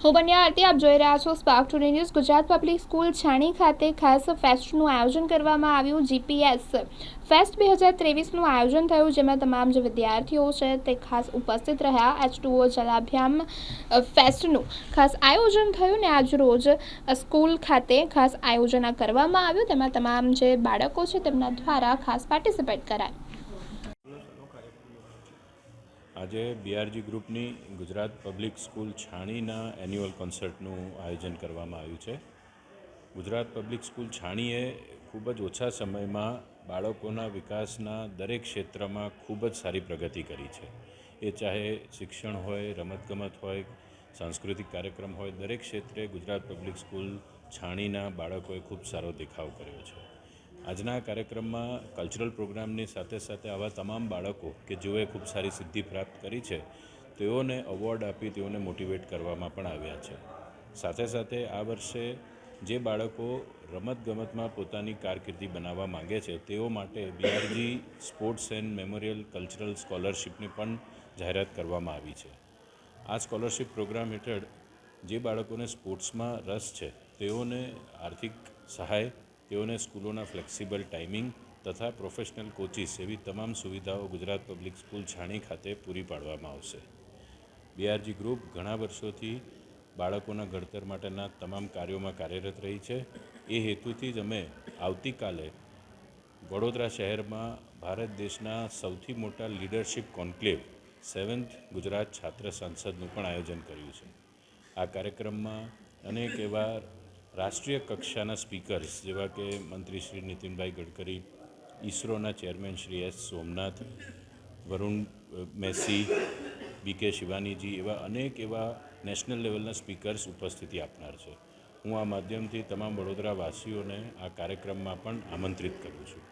હું બન્યા આરતી, આપ જોઈ રહ્યા છો spark today news Gujarat public school Chhani ખાતે ખાસ ફેસ્ટનું આયોજન કરવામાં આવ્યું જીપીએસ ફેસ્ટ બે હજાર ત્રેવીસનું આયોજન થયું, જેમાં તમામ જે વિદ્યાર્થીઓ છે તે ખાસ ઉપસ્થિત રહ્યા. એચ ટુઓ જલાભ્યામ ફેસ્ટનું ખાસ આયોજન થયું ને આજ રોજ સ્કૂલ ખાતે ખાસ આયોજન કરવામાં આવ્યું. તેમાં તમામ જે બાળકો છે તેમના દ્વારા ખાસ પાર્ટિસિપેટ કરાય. આજે બીઆરજી ગ્રુપની ગુજરાત પબ્લિક સ્કૂલ છાણીના એન્યુઅલ કોન્સર્ટનું આયોજન કરવામાં આવ્યું છે. ગુજરાત પબ્લિક સ્કૂલ છાણીએ ખૂબ જ ઓછા સમયમાં બાળકોના વિકાસના દરેક ક્ષેત્રમાં ખૂબ જ સારી પ્રગતિ કરી છે. એ ચાહે શિક્ષણ હોય, રમતગમત હોય, સાંસ્કૃતિક કાર્યક્રમ હોય, દરેક ક્ષેત્રે ગુજરાત પબ્લિક સ્કૂલ છાણીના બાળકોએ ખૂબ સારો દેખાવ કર્યો છે. આજના કાર્યક્રમમાં કલ્ચરલ પ્રોગ્રામની સાથે સાથે આવા તમામ બાળકો કે જેઓએ ખૂબ સારી સિદ્ધિ પ્રાપ્ત કરી છે, તેઓને અવોર્ડ આપી તેઓને મોટિવેટ કરવામાં પણ આવ્યા છે. સાથે સાથે આ વર્ષે જે બાળકો રમતગમતમાં પોતાની કારકિર્દી બનાવવા માંગે છે, તેઓ માટે BRG sports and memorial cultural સ્કોલરશિપની પણ જાહેરાત કરવામાં આવી છે. આ સ્કોલરશિપ પ્રોગ્રામ હેઠળ જે બાળકોને સ્પોર્ટ્સમાં રસ છે, તેઓને આર્થિક સહાય તેઓને સ્કૂલોના ફ્લેક્સિબલ ટાઈમિંગ તથા પ્રોફેશનલ કોચિસ એવી તમામ સુવિધાઓ ગુજરાત પબ્લિક સ્કૂલ છાણી ખાતે પૂરી પાડવામાં આવશે. બીઆરજી ગ્રુપ ઘણા વર્ષોથી બાળકોના ઘડતર માટેના તમામ કાર્યોમાં કાર્યરત રહી છે. એ હેતુથી જ અમે આવતીકાલે વડોદરા શહેરમાં ભારત દેશના સૌથી મોટા લીડરશિપ કોન્ક્લેવ સેવન્થ ગુજરાત છાત્ર સંસદનું પણ આયોજન કર્યું છે. આ કાર્યક્રમમાં અનેક એવા રાષ્ટ્રીય કક્ષાના સ્પીકર્સ જેવા કે મંત્રી શ્રી નીતિનભાઈ ગડકરી ઈસરોના chairman Shri S Somnath, Varun Messi, B K Shivaniji એવા અનેક એવા નેશનલ લેવલના સ્પીકર્સ ઉપસ્થિતિ આપનાર છે. હું આ માધ્યમથી તમામ વડોદરાવાસીઓને આ કાર્યક્રમમાં પણ આમંત્રિત કરું છું.